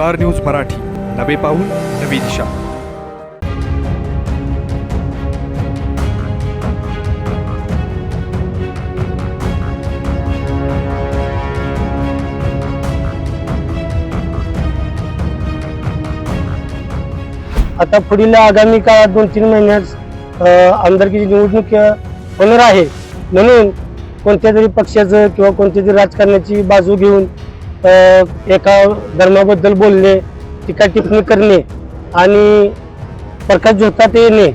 Star news Marathi. नवे पाऊल नवी दिशा. आता पुढील आगामी काळात दोन तीन महिन्यात आमदारकीची निवडणूक होणार आहे. म्हणून कोणत्या तरी पक्षाचं किंवा कोणत्या तरी राजकारणाची बाजू घेऊन एका धर्माबद्दल बोलणे टीका टिप्पणी करणे आणि प्रकाश झोतात येणे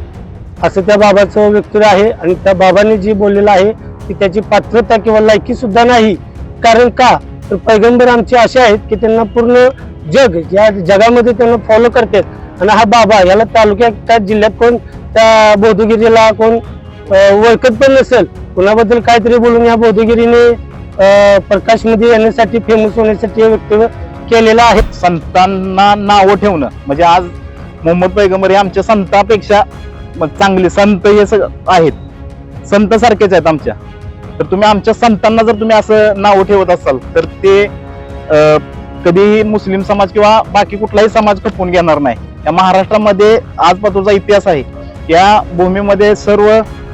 असं त्या बाबाचं वक्तव्य आहे. आणि त्या बाबाने जे बोललेलं आहे की त्याची पात्रता किंवा लायकी सुद्धा नाही. कारण का? तर पैगंबर आमचे असे आहेत की त्यांना पूर्ण जग या जगामध्ये त्यांना फॉलो करतात. आणि हा बाबा याला तालुक्यात त्या जिल्ह्यात कोण त्या बौद्धगिरीला कोण ओळखत पण नसेल. कुणाबद्दल काहीतरी बोलून या बौद्धगिरीने प्रकाशमध्ये येण्यासाठी फेमस होण्यासाठी हे वक्तव्य केलेलं आहे. संतांना नावं ठेवणं. म्हणजे आज मोहम्मद पैगंबर हे आमच्या संतापेक्षा चांगले संत हे सगळं आहेत. संत सारखेच आहेत आमच्या. तर तुम्ही आमच्या संतांना जर तुम्ही असं नावं ठेवत असाल तर ते कधीही मुस्लिम समाज किंवा बाकी कुठलाही समाज खपवून घेणार नाही. या महाराष्ट्रामध्ये आजपासूनचा इतिहास आहे. या भूमीमध्ये सर्व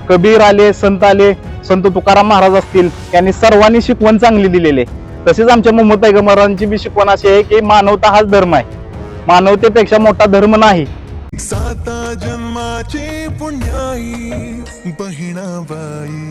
कबीर आले संत आले संत तुकाराम महाराज असतील यांनी सर्वांनी शिकवण चांगली दिलेली आहे. तसेच आमच्या मोहम्मद पैगंबरांची बी शिकवण अशी आहे की मानवता हाच धर्म आहे. मानवतेपेक्षा मोठा धर्म नाही. साता जन्माचे पुण्याई बहिणाबाई.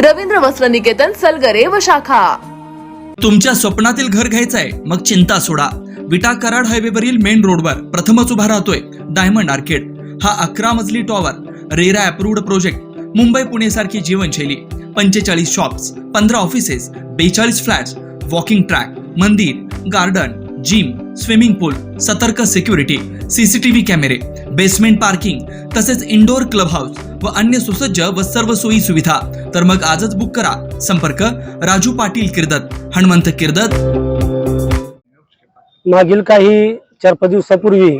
रवींद्र वस्त्र निकेतन सलगरे व शाखा. तुमच्या स्वप्नातील घर घ्यायचंय मग चिंता सोडा. विटा कराड हायवेवरील मेन रोडवर प्रथमच उभा राहतोय डायमंड आर्केड. हा अकरा मजली tower RERA approved project Mumbai Pune सारखी जीवनशैली. पंचेचाळीस शॉप्स पंधरा ऑफिसेस बेचाळीस फ्लॅट्स वॉकिंग ट्रॅक मंदिर गार्डन जिम स्विमिंग पूल सतर्क सिक्युरिटी सीसीटीव्ही कॅमेरे बेसमेंट पार्किंग तसेच इंडोर क्लब हाऊस व अन्य सुसज्ज व सर्व सोयी सुविधा. तर मग आजच बुक करा. संपर्क राजू पाटील किर्दत हनुमंत किर्दत. मागील काही चार पाच दिवसापूर्वी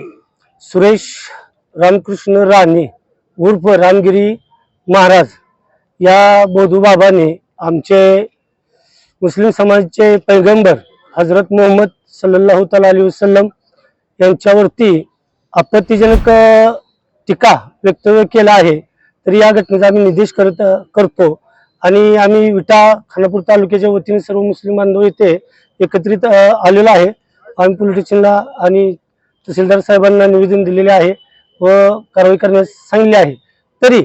सुरेश रामकृष्ण राणे उर्फ रामगिरी महाराज या बोधू बाबाने आमचे मुस्लिम समाजाचे पैगंबर हजरत मोहम्मद सल्लल्लाहु तला अली वसलम यांच्यावरती आपत्तीजनक टीका वक्तव्य केला आहे तर या घटनेचा आम्ही निदेश करत करतो. आणि आम्ही विटा खानापूर तालुक्याच्या वतीने सर्व मुस्लिम बांधव येथे एकत्रित आलेलो आहे. आम्ही पोलीस स्टेशनला आणि तहसीलदार साहेबांना निवेदन दिलेले आहे व कारवाई करण्यास सांगितले आहे. तरी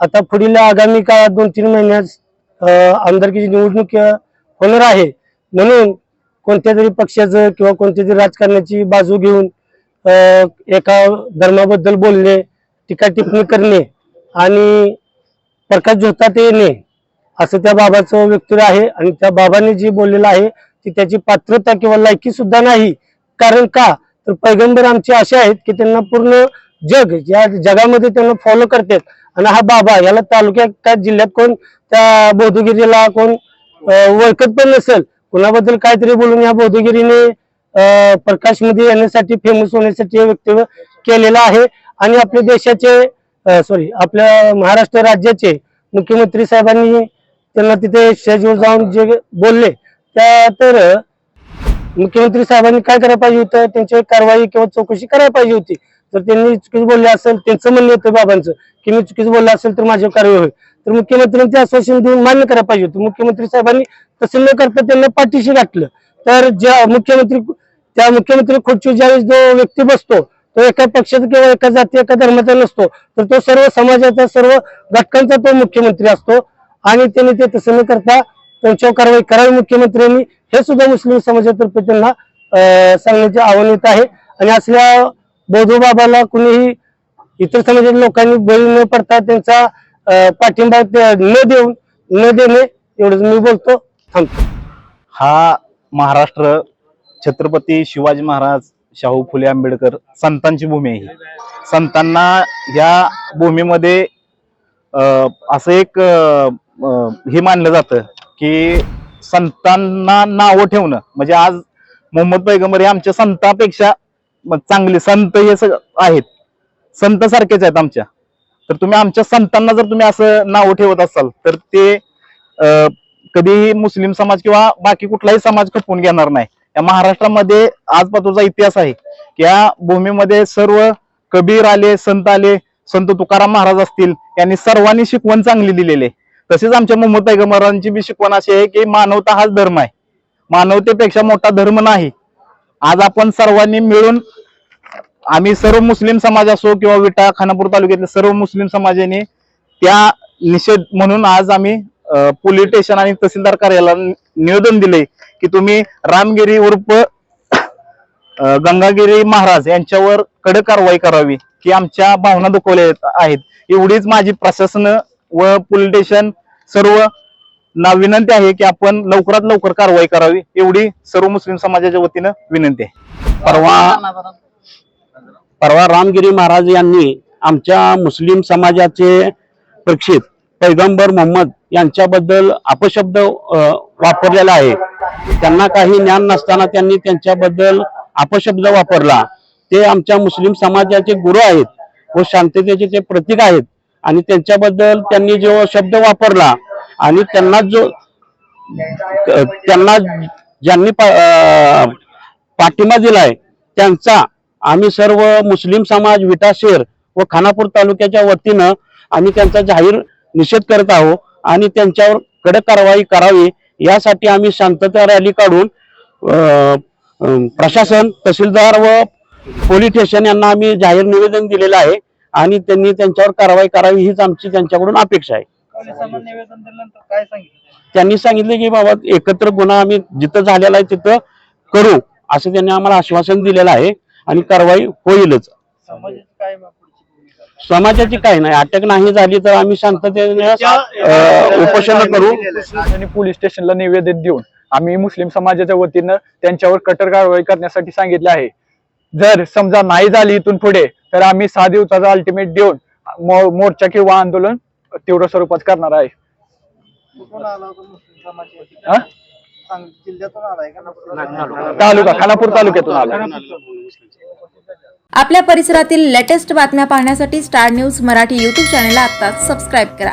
आता पुढील आगामी काळात दोन तीन महिन्यात आमदारकीची निवडणूक होणार आहे. म्हणून कोणत्या तरी पक्षाचं किंवा कोणत्या तरी राजकारणाची बाजू घेऊन एका धर्माबद्दल बोलणे टीका टिप्पणी करणे आणि प्रकाश झोतात येणे असं त्या बाबाचं वक्तव्य आहे. आणि त्या बाबाने जे बोललेलं आहे ती त्याची पात्रता किंवा लायकी सुद्धा नाही. कारण का? तर पैगंबर आमचे असे आहेत की त्यांना पूर्ण जग या जगामध्ये त्यांना फॉलो करतात. आणि हा बाबा याला तालुक्यात त्या जिल्ह्यात कोण त्या बौद्धगिरीला कोण ओळखत पण नसेल. कुणाबद्दल काहीतरी बोलून या बौद्धगिरीने प्रकाश प्रकाशमध्ये येण्यासाठी फेमस होण्यासाठी हे वक्तव्य केलेलं आहे. आणि आपल्या देशाचे सॉरी आपल्या महाराष्ट्र राज्याचे मुख्यमंत्री साहेबांनी त्यांना तिथे स्टेजवर जाऊन जे बोलले त्या तर मुख्यमंत्री साहेबांनी काय करायला पाहिजे होतं? त्यांच्यावर कारवाई किंवा चौकशी करायला पाहिजे होती. जर त्यांनी चुकीचं बोलले असेल त्यांचं म्हणणं होतं बाबांचं की मी चुकीचं बोललं असेल तर माझ्यावर कारवाई होईल. तर मुख्यमंत्र्यांनी आश्वासन देऊन मान्य करायला पाहिजे होतं. मुख्यमंत्री साहेबांनी तसं न करता त्यांना पाठीशी घातलं. तर ज्या मुख्यमंत्री त्या मुख्यमंत्री खुर्ची ज्यावेळेस जो व्यक्ती बसतो तो एका पक्षाचा किंवा एका जाती एका धर्माचा नसतो तर तो सर्व समाजाचा सर्व घटकांचा तो मुख्यमंत्री असतो. आणि त्यांनी ते तसं न करता त्यांच्यावर कारवाई करावी मुख्यमंत्र्यांनी. हे सुद्धा मुस्लिम समाजातर्फे त्यांना सांगण्याचे आव्हान येत आहे. आणि असल्या बोधोबाबाला कुणीही इतर समाजातील लोकांनी बळी न पडता त्यांचा पाठिंबा न देऊन न देणे एवढंच मी बोलतो. थांबतो. हा महाराष्ट्र छत्रपती शिवाजी महाराज शाहू फुले आंबेडकर संतांची भूमी आहे ही. संतांना ह्या भूमीमध्ये असं एक हे मानलं जातं की संतांना नावं ठेवणं. म्हणजे आज मोहम्मद पैगंबर हे आमच्या संतापेक्षा चांगले संत हे सगळं आहेत. संत सारखेच आहेत आमच्या. तर तुम्ही आमच्या संतांना जर तुम्ही असं नावं ठेवत असाल तर ते कधीही मुस्लिम समाज किंवा बाकी कुठलाही समाज खपवून घेणार नाही. या महाराष्ट्रामध्ये आजपासूनचा इतिहास आहे या भूमीमध्ये सर्व कबीर आले संत आले संत तुकाराम महाराज असतील यांनी सर्वांनी शिकवण चांगली दिलेली आहे. तसेच आमच्या मोहम्मद पैगंबरांची बी शिकवण अशी आहे की मानवता हाच धर्म आहे. मानवतेपेक्षा मोठा धर्म नाही. आज आपण सर्वांनी मिळून आम्ही सर्व मुस्लिम समाज असो किंवा विटा खानापूर तालुक्यातले सर्व मुस्लिम समाजाने त्या निषेध म्हणून आज आम्ही पोलीस स्टेशन आणि तहसीलदार कार्यालयाला निवेदन दिले की तुम्ही रामगिरी उर्फ गंगागिरी महाराज यांच्यावर कडक कारवाई करावी की आमच्या भावना दुखवल्या आहेत. एवढीच माझी प्रशासन व पोलीस स्टेशन सर्व ना विनंती आहे की आपण लवकरात लवकर कारवाई करावी एवढी सर्व मुस्लिम समाजाच्या वतीनं विनंती आहे. परवा परवा रामगिरी महाराज यांनी आमच्या मुस्लिम समाजाचे प्रक्षित पैगंबर मोहम्मद यांच्याबद्दल अपशब्द वापरलेला आहे. त्यांना काही ज्ञान नसताना त्यांनी त्यांच्याबद्दल अपशब्द वापरला. ते आमच्या मुस्लिम समाजाचे गुरु आहेत व शांततेचे ते प्रतीक आहेत आणि त्यांच्याबद्दल त्यांनी जो शब्द वापरला आणि त्यांना जो त्यांना ज्यांनी पा- पाठिंबा दिलाय त्यांचा आम्ही सर्व मुस्लिम समाज विटा शेर व खानापूर तालुक्याच्या वतीनं आम्ही त्यांचा जाहीर निषेध करत आहोत. आणि त्यांच्यावर कडक कारवाई करावी यासाठी आम्ही शांतता रॅली काढून प्रशासन तहसीलदार व पोलीस स्टेशन यांना आम्ही जाहीर निवेदन दिलेलं आहे आणि त्यांनी त्यांच्यावर कारवाई करावी हीच आमची त्यांच्याकडून अपेक्षा आहे. त्यांनी सांगितले की बाबा एकत्र गुन्हा आम्ही जिथं झालेला आहे तिथं करू असं त्यांनी आम्हाला आश्वासन दिलेलं आहे आणि कारवाई होईलच. समाजाची काही नाही अटक नाही झाली तर आम्ही शांततेने उपोषण करू. आणि पोलीस स्टेशनला निवेदन देऊन आम्ही मुस्लिम समाजाच्या वतीनं त्यांच्यावर कठोर कारवाई करण्यासाठी सांगितले आहे. जर समजा नाही झाली इथून पुढे तर आम्ही सहा दिवसाचा अल्टिमेट देऊन मो- मोर्चा किंवा आंदोलन तीव्र स्वरूपात करणार आहे. तालुका खानापूर तालुक्यातून आला आपल्या परिसरातील लेटेस्ट बातम्या पाहण्यासाठी स्टार न्यूज मराठी यूट्यूब चॅनलला आत्ताच सबस्क्राईब करा.